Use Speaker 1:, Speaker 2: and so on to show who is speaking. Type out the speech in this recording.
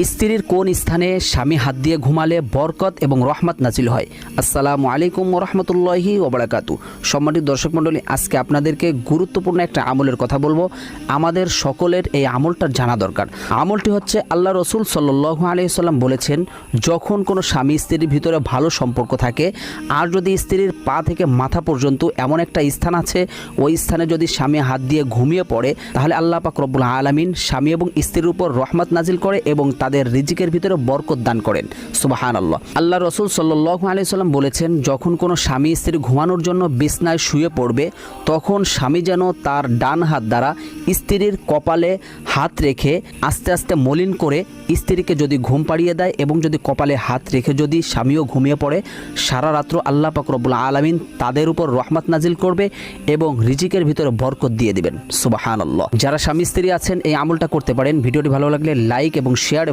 Speaker 1: স্ত্রীর কোন স্থানে স্বামী হাত দিয়ে ঘুমালে বরকত এবং রহমত নাজিল হয়? আসসালামু আলাইকুম রহমতুল্লাহি ওবরাকাতু। সম্মানিত দর্শক মণ্ডলী, আজকে আপনাদেরকে গুরুত্বপূর্ণ একটা আমলের কথা বলব। আমাদের সকলের এই আমলটা জানা দরকার। আমলটি হচ্ছে আল্লাহ রসুল সাল্লু আলিয়াল্লাম বলেছেন, যখন কোনো স্বামী স্ত্রীর ভিতরে ভালো সম্পর্ক থাকে, আর যদি স্ত্রীর পা থেকে মাথা পর্যন্ত এমন একটা স্থান আছে, ওই স্থানে যদি স্বামী হাত দিয়ে ঘুমিয়ে পড়ে, তাহলে আল্লাহ পাক রব্বুল আলমিন স্বামী এবং স্ত্রীর উপর রহমত নাজিল করে এবং তাদের রিজিকের ভিতরে বরকত দান করেন। সুবাহান আল্লাহ আল্লাহ রসুল সাল্লাহ আলি সাল্লাম বলেছেন, যখন কোনো স্বামী স্ত্রী ঘুমানোর জন্য বিছনায় শুয়ে পড়বে, তখন স্বামী যেন তার ডান হাত দ্বারা স্ত্রীর কপালে হাত রেখে আস্তে আস্তে মলিন করে স্ত্রীকে যদি ঘুম পাড়িয়ে দেয় এবং যদি কপালে হাত রেখে যদি স্বামীও ঘুমিয়ে পড়ে, সারা রাত্র আল্লাহ পাক রব্বুল আলমিন তাদের উপর রহমত নাজিল করবে এবং রিজিকের ভিতরে বরকত দিয়ে দিবেন। সুবাহান আল্লাহ যারা স্বামী স্ত্রী আছেন, এই আমলটা করতে পারেন। ভিডিওটি ভালো লাগলে লাইক এবং শেয়ার